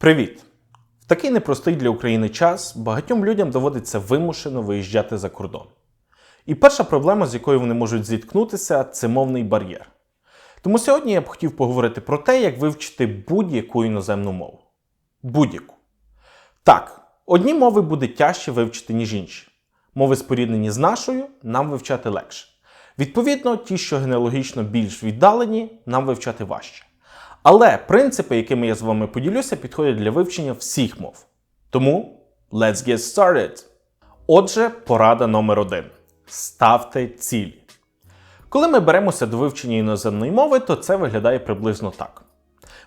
Привіт! В такий непростий для України час багатьом людям доводиться вимушено виїжджати за кордон. І перша проблема, з якою вони можуть зіткнутися, це мовний бар'єр. Тому сьогодні я б хотів поговорити про те, як вивчити будь-яку іноземну мову. Будь-яку. Так, одні мови буде тяжче вивчити, ніж інші. Мови, споріднені з нашою, нам вивчати легше. Відповідно, ті, що генеалогічно більш віддалені, нам вивчати важче. Але принципи, якими я з вами поділюся, підходять для вивчення всіх мов. Тому let's get started! Отже, порада номер один: ставте цілі. Коли ми беремося до вивчення іноземної мови, то це виглядає приблизно так.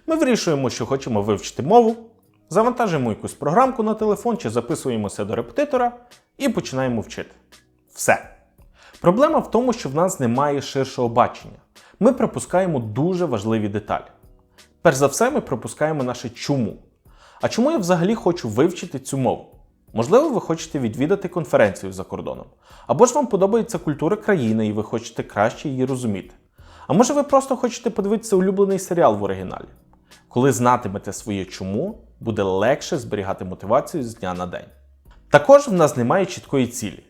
Ми вирішуємо, що хочемо вивчити мову, завантажуємо якусь програмку на телефон чи записуємося до репетитора і починаємо вчити. Все. Проблема в тому, що в нас немає ширшого бачення. Ми пропускаємо дуже важливі деталі. Перш за все, ми пропускаємо наше чому. А чому я взагалі хочу вивчити цю мову? Можливо, ви хочете відвідати конференцію за кордоном. Або ж вам подобається культура країни і ви хочете краще її розуміти. А може ви просто хочете подивитися улюблений серіал в оригіналі. Коли знатимете своє чому, буде легше зберігати мотивацію з дня на день. Також в нас немає чіткої цілі.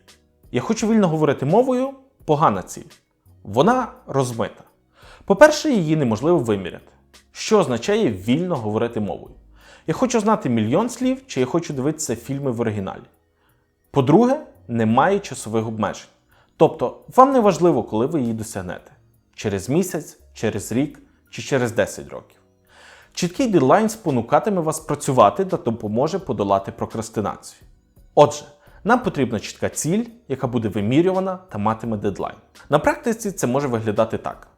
Я хочу вільно говорити мовою погана ціль. Вона розмита. По-перше, її неможливо виміряти. Що означає вільно говорити мовою? Я хочу знати мільйон слів, чи я хочу дивитися фільми в оригіналі. По-друге, немає часових обмежень. Тобто, вам не важливо, коли ви її досягнете: через місяць, через рік чи через 10 років. Чіткий дедлайн спонукатиме вас працювати та допоможе подолати прокрастинацію. Отже, нам потрібна чітка ціль, яка буде вимірювана та матиме дедлайн. На практиці це може виглядати так.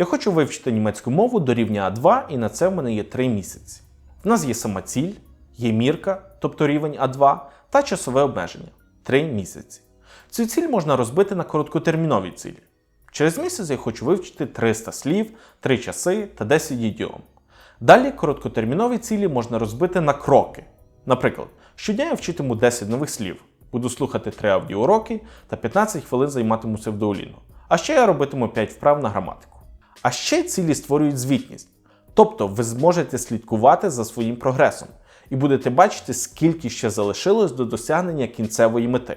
Я хочу вивчити німецьку мову до рівня А2, і на це в мене є 3 місяці. В нас є сама ціль, є мірка, тобто рівень А2, та часове обмеження 3 місяці. Цю ціль можна розбити на короткотермінові цілі. Через місяць я хочу вивчити 300 слів, 3 часи та 10 ідіом. Далі короткотермінові цілі можна розбити на кроки. Наприклад, щодня я вчитиму 10 нових слів, буду слухати 3 аудіоуроки та 15 хвилин займатимуся в Duolingo. А ще я робитиму 5 вправ на граматику. А ще цілі створюють звітність. Тобто ви зможете слідкувати за своїм прогресом і будете бачити, скільки ще залишилось до досягнення кінцевої мети.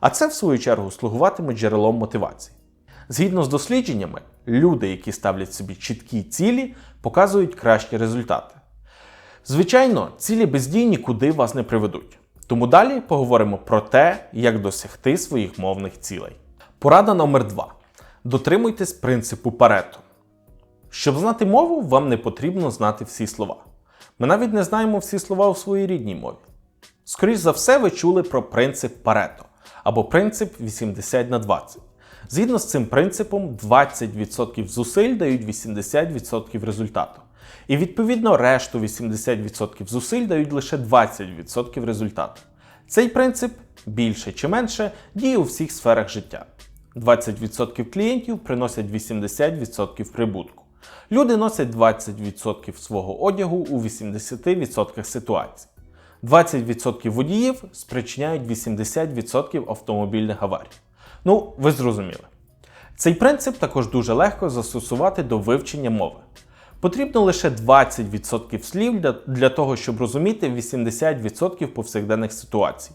А це, в свою чергу, слугуватиме джерелом мотивації. Згідно з дослідженнями, люди, які ставлять собі чіткі цілі, показують кращі результати. Звичайно, цілі без дій нікуди вас не приведуть. Тому далі поговоримо про те, як досягти своїх мовних цілей. Порада номер 2. Дотримуйтесь принципу Парето. Щоб знати мову, вам не потрібно знати всі слова. Ми навіть не знаємо всі слова у своїй рідній мові. Скоріше за все, ви чули про принцип Парето або принцип 80 на 20. Згідно з цим принципом, 20% зусиль дають 80% результату. І відповідно решту 80% зусиль дають лише 20% результату. Цей принцип більше чи менше діє у всіх сферах життя. 20% клієнтів приносять 80% прибутку. Люди носять 20% свого одягу у 80% ситуацій. 20% водіїв спричиняють 80% автомобільних аварій. Ну, ви зрозуміли. Цей принцип також дуже легко застосувати до вивчення мови. Потрібно лише 20% слів для, для того, щоб розуміти 80% повсякденних ситуацій.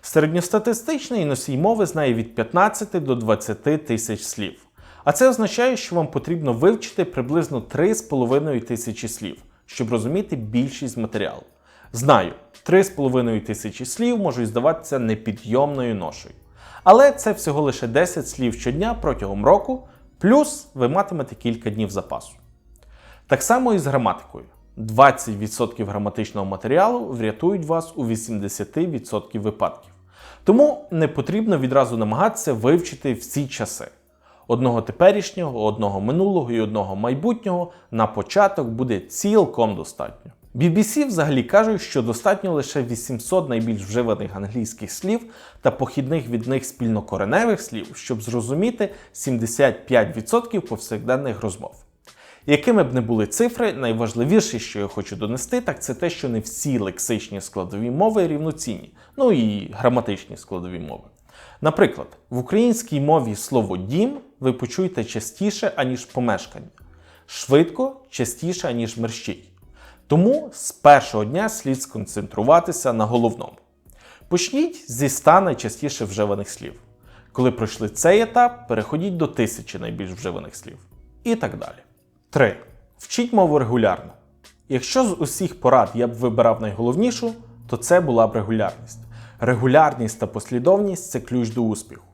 Середньостатистичний носій мови знає від 15 до 20 тисяч слів. А це означає, що вам потрібно вивчити приблизно 3,5 тисячі слів, щоб розуміти більшість матеріалу. Знаю, 3,5 тисячі слів можуть здаватися непідйомною ношою. Але це всього лише 10 слів щодня протягом року, плюс ви матимете кілька днів запасу. Так само і з граматикою. 20% граматичного матеріалу врятують вас у 80% випадків. Тому не потрібно відразу намагатися вивчити всі часи. Одного теперішнього, одного минулого і одного майбутнього на початок буде цілком достатньо. BBC взагалі кажуть, що достатньо лише 800 найбільш вживаних англійських слів та похідних від них спільнокореневих слів, щоб зрозуміти 75% повсякденних розмов. Якими б не були цифри, найважливіше, що я хочу донести, так це те, що не всі лексичні складові мови рівноцінні, ну і граматичні складові мови. Наприклад, в українській мові слово дім ви почуєте частіше, аніж помешкання, швидко частіше, аніж мерщить. Тому з першого дня слід сконцентруватися на головному. Почніть зі 100 найчастіше вживаних слів. Коли пройшли цей етап, переходіть до тисячі найбільш вживаних слів. І так далі. 3. Вчіть мову регулярно. Якщо з усіх порад я б вибирав найголовнішу, то це була б регулярність. Регулярність та послідовність це ключ до успіху.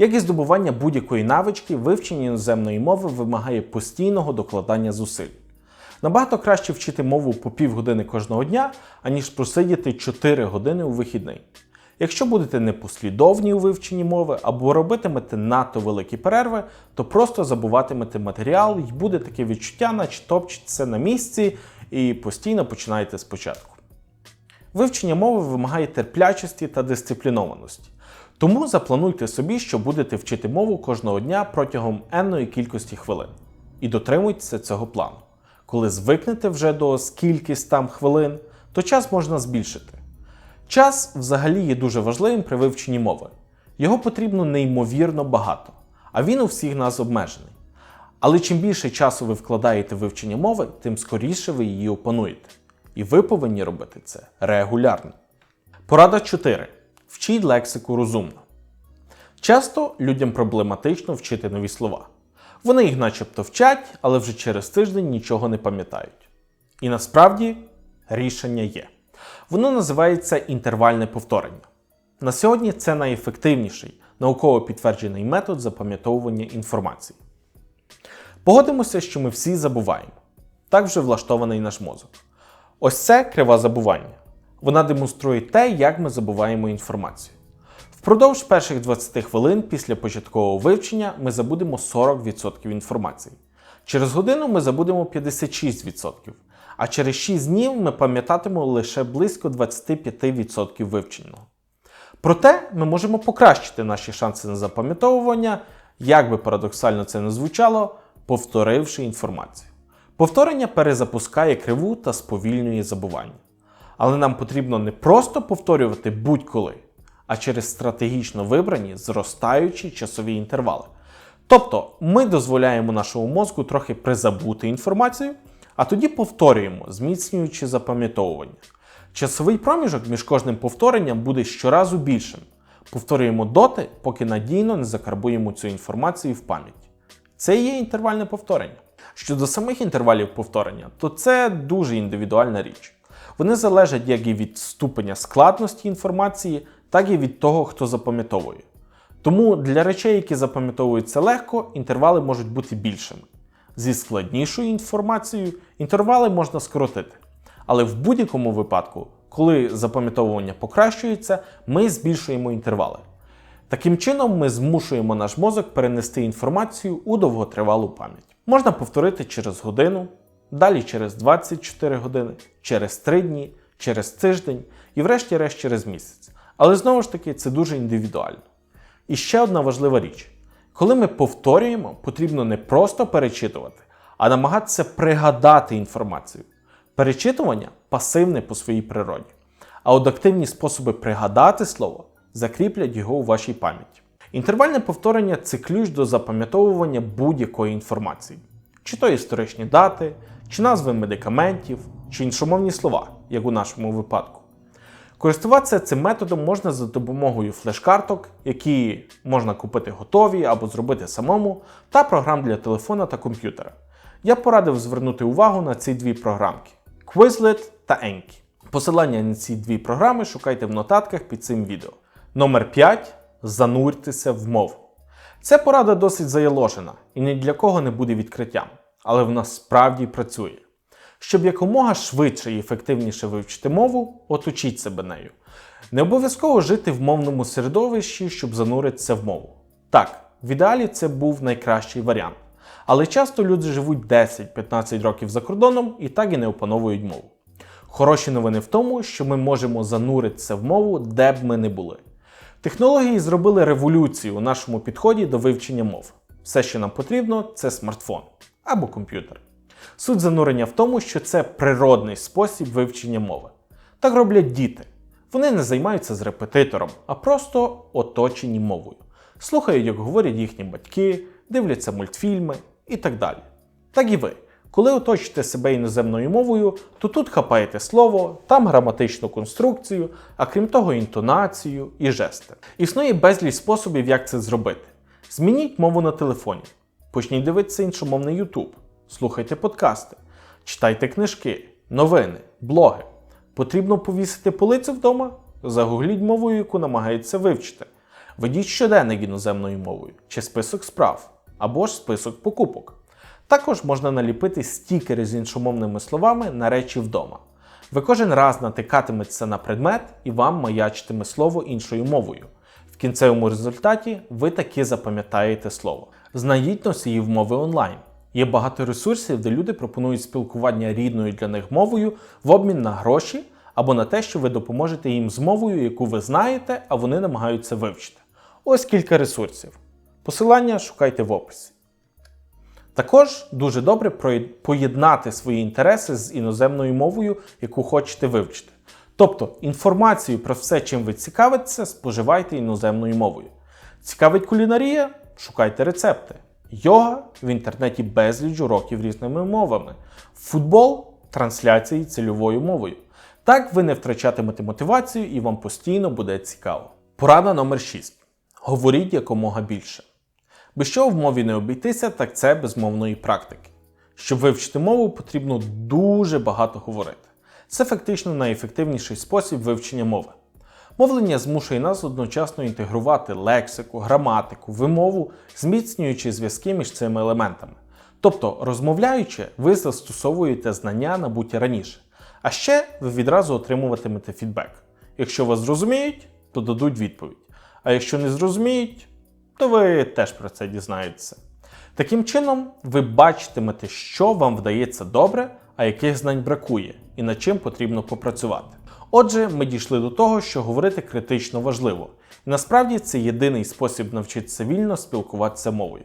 Як і здобування будь-якої навички, вивчення іноземної мови вимагає постійного докладання зусиль. Набагато краще вчити мову по півгодини кожного дня, аніж просидіти 4 години у вихідний. Якщо будете непослідовні у вивченні мови або робитимете надто великі перерви, то просто забуватимете матеріал і буде таке відчуття, наче топчеться на місці і постійно починаєте спочатку. Вивчення мови вимагає терплячості та дисциплінованості. Тому заплануйте собі, що будете вчити мову кожного дня протягом енної кількості хвилин. І дотримуйтеся цього плану. Коли звикнете вже до скількись там хвилин, то час можна збільшити. Час взагалі є дуже важливим при вивченні мови. Його потрібно неймовірно багато, а він у всіх нас обмежений. Але чим більше часу ви вкладаєте в вивчення мови, тим скоріше ви її опануєте. І ви повинні робити це регулярно. Порада 4. Вчіть лексику розумно. Часто людям проблематично вчити нові слова. Вони їх начебто вчать, але вже через тиждень нічого не пам'ятають. І насправді рішення є. Воно називається інтервальне повторення. На сьогодні це найефективніший науково підтверджений метод запам'ятовування інформації. Погодимося, що ми всі забуваємо. Так вже влаштований наш мозок. Ось це крива забування. Вона демонструє те, як ми забуваємо інформацію. Впродовж перших 20 хвилин після початкового вивчення ми забудемо 40% інформації. Через годину ми забудемо 56%, а через 6 днів ми пам'ятатимемо лише близько 25% вивченого. Проте ми можемо покращити наші шанси на запам'ятовування, як би парадоксально це не звучало, повторивши інформацію. Повторення перезапускає криву та сповільнює забування. Але нам потрібно не просто повторювати будь-коли, а через стратегічно вибрані зростаючі часові інтервали. Тобто ми дозволяємо нашому мозку трохи призабути інформацію, а тоді повторюємо, зміцнюючи запам'ятовування. Часовий проміжок між кожним повторенням буде щоразу більшим. Повторюємо доти, поки надійно не закарбуємо цю інформацію в пам'ять. Це є інтервальне повторення. Щодо самих інтервалів повторення, то це дуже індивідуальна річ. Вони залежать як і від ступеня складності інформації, так і від того, хто запам'ятовує. Тому для речей, які запам'ятовуються легко, інтервали можуть бути більшими. Зі складнішою інформацією інтервали можна скоротити. Але в будь-якому випадку, коли запам'ятовування покращується, ми збільшуємо інтервали. Таким чином, ми змушуємо наш мозок перенести інформацію у довготривалу пам'ять. Можна повторити через годину, далі через 24 години, через 3 дні, через тиждень і, врешті-решт, через місяць. Але знову ж таки, це дуже індивідуально. І ще одна важлива річ: коли ми повторюємо, потрібно не просто перечитувати, а намагатися пригадати інформацію. Перечитування пасивне по своїй природі. А от активні способи пригадати слово закріплять його у вашій пам'яті. Інтервальне повторення це ключ до запам'ятовування будь-якої інформації, чи то історичні дати, чи назви медикаментів, чи іншомовні слова, як у нашому випадку. Користуватися цим методом можна за допомогою флеш-карток, які можна купити готові або зробити самому, та програм для телефона та комп'ютера. Я порадив звернути увагу на ці дві програмки Quizlet та Enki. Посилання на ці дві програми шукайте в нотатках під цим відео. Номер 5. Зануртеся в мову. Це порада досить заяложена і ні для кого не буде відкриттям, але вона справді працює. Щоб якомога швидше і ефективніше вивчити мову, оточіть себе нею. Не обов'язково жити в мовному середовищі, щоб зануритися в мову. Так, в ідеалі це був найкращий варіант. Але часто люди живуть 10-15 років за кордоном і так і не опановують мову. Хороші новини в тому, що ми можемо зануритися в мову, де б ми не були. Технології зробили революцію у нашому підході до вивчення мов. Все, що нам потрібно, це смартфон або комп'ютер. Суть занурення в тому, що це природний спосіб вивчення мови. Так роблять діти. Вони не займаються з репетитором, а просто оточені мовою. Слухають, як говорять їхні батьки, дивляться мультфільми і так далі. Так і ви. Коли оточите себе іноземною мовою, то тут хапаєте слово, там граматичну конструкцію, а крім того, інтонацію і жести. Існує безліч способів, як це зробити. Змініть мову на телефоні. Почніть дивитися іншомовний YouTube, слухайте подкасти, читайте книжки, новини, блоги. Потрібно повісити полицю вдома? Загугліть мову, яку намагається вивчити. Ведіть щоденник іноземною мовою чи список справ, або ж список покупок. Також можна наліпити стікери з іншомовними словами на речі вдома. Ви кожен раз натикатиметеся на предмет і вам маячитиме слово іншою мовою. В кінцевому результаті ви таки запам'ятаєте слово. Знайдіть носіїв мови онлайн. Є багато ресурсів, де люди пропонують спілкування рідною для них мовою в обмін на гроші або на те, що ви допоможете їм з мовою, яку ви знаєте, а вони намагаються вивчити. Ось кілька ресурсів. Посилання шукайте в описі. Також дуже добре поєднати свої інтереси з іноземною мовою, яку хочете вивчити. Тобто інформацію про все, чим ви цікавитеся, споживайте іноземною мовою. Цікавить кулінарія? Шукайте рецепти. Йога в інтернеті безліч уроків різними мовами. Футбол трансляції цільовою мовою. Так ви не втрачатимете мотивацію і вам постійно буде цікаво. Порада номер 6. Говоріть якомога більше. Без чого в мові не обійтися, так це без мовної практики. Щоб вивчити мову, потрібно дуже багато говорити. Це фактично найефективніший спосіб вивчення мови. Мовлення змушує нас одночасно інтегрувати лексику, граматику, вимову, зміцнюючи зв'язки між цими елементами. Тобто, розмовляючи, ви застосовуєте знання, набуті раніше. А ще ви відразу отримуватимете фідбек. Якщо вас зрозуміють, то дадуть відповідь. А якщо не зрозуміють, то ви теж про це дізнаєтеся. Таким чином, ви бачитимете, що вам вдається добре, а яких знань бракує, і над чим потрібно попрацювати. Отже, ми дійшли до того, що говорити критично важливо, і насправді це єдиний спосіб навчитися вільно спілкуватися мовою.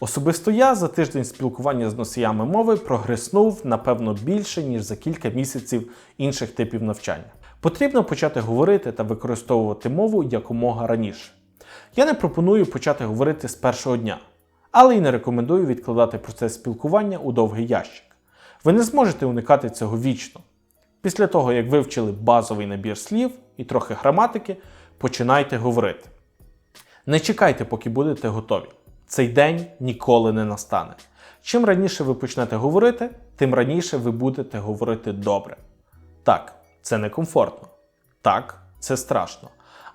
Особисто я за тиждень спілкування з носіями мови прогреснув, напевно, більше, ніж за кілька місяців інших типів навчання. Потрібно почати говорити та використовувати мову якомога раніше. Я не пропоную почати говорити з першого дня, але й не рекомендую відкладати процес спілкування у довгий ящик. Ви не зможете уникати цього вічно. Після того, як вивчили базовий набір слів і трохи граматики, починайте говорити. Не чекайте, поки будете готові. Цей день ніколи не настане. Чим раніше ви почнете говорити, тим раніше ви будете говорити добре. Так, це некомфортно. Так, це страшно.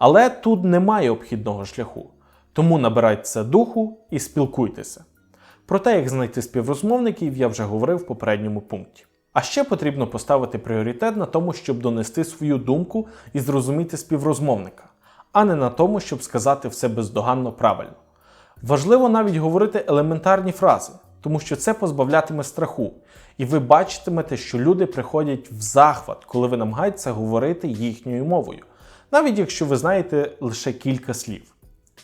Але тут немає обхідного шляху. Тому набирайтеся духу і спілкуйтеся. Про те, як знайти співрозмовників, я вже говорив в попередньому пункті. А ще потрібно поставити пріоритет на тому, щоб донести свою думку і зрозуміти співрозмовника, а не на тому, щоб сказати все бездоганно правильно. Важливо навіть говорити елементарні фрази, тому що це позбавлятиме страху, і ви бачитимете, що люди приходять в захват, коли ви намагаєтеся говорити їхньою мовою, навіть якщо ви знаєте лише кілька слів.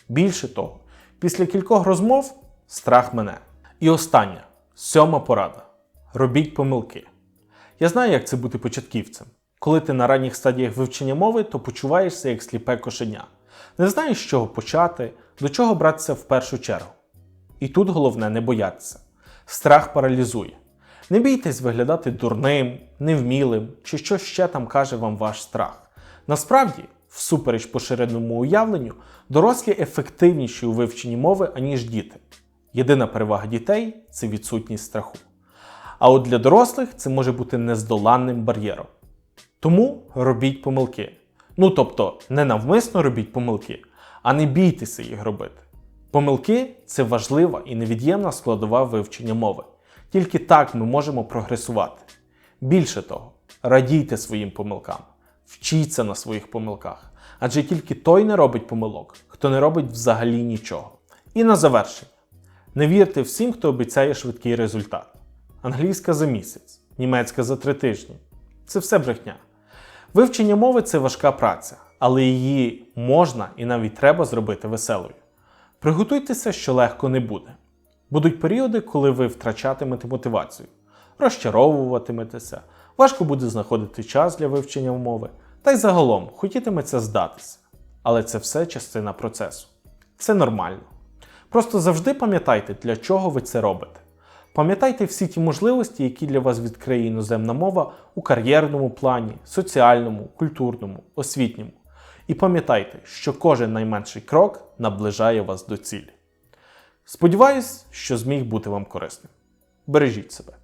Більше того, після кількох розмов страх мене. І остання сьома порада: робіть помилки. Я знаю, як це бути початківцем. Коли ти на ранніх стадіях вивчення мови, то почуваєшся як сліпе кошеня. Не знаєш, з чого почати, до чого братися в першу чергу. І тут головне не боятися. Страх паралізує. Не бійтесь виглядати дурним, невмілим чи що ще там каже вам ваш страх. Насправді, всупереч поширеному уявленню, дорослі ефективніші у вивченні мови, аніж діти. Єдина перевага дітей це відсутність страху. А от для дорослих це може бути нездоланним бар'єром. Тому робіть помилки. Ну тобто, не навмисно робіть помилки, а не бійтеся їх робити. Помилки це важлива і невід'ємна складова вивчення мови. Тільки так ми можемо прогресувати. Більше того, радійте своїм помилкам, вчіться на своїх помилках. Адже тільки той не робить помилок, хто не робить взагалі нічого. І на завершення: не вірте всім, хто обіцяє швидкий результат. Англійська за місяць, німецька за три тижні. Це все брехня. Вивчення мови це важка праця, але її можна і навіть треба зробити веселою. Приготуйтеся, що легко не буде. Будуть періоди, коли ви втрачатимете мотивацію, розчаровуватиметеся, важко буде знаходити час для вивчення мови, та й загалом хотітиметься здатися. Але це все частина процесу. Це нормально. Просто завжди пам'ятайте, для чого ви це робите. Пам'ятайте всі ті можливості, які для вас відкриє іноземна мова у кар'єрному плані, соціальному, культурному, освітньому. І пам'ятайте, що кожен найменший крок наближає вас до цілі. Сподіваюсь, що зміг бути вам корисним. Бережіть себе.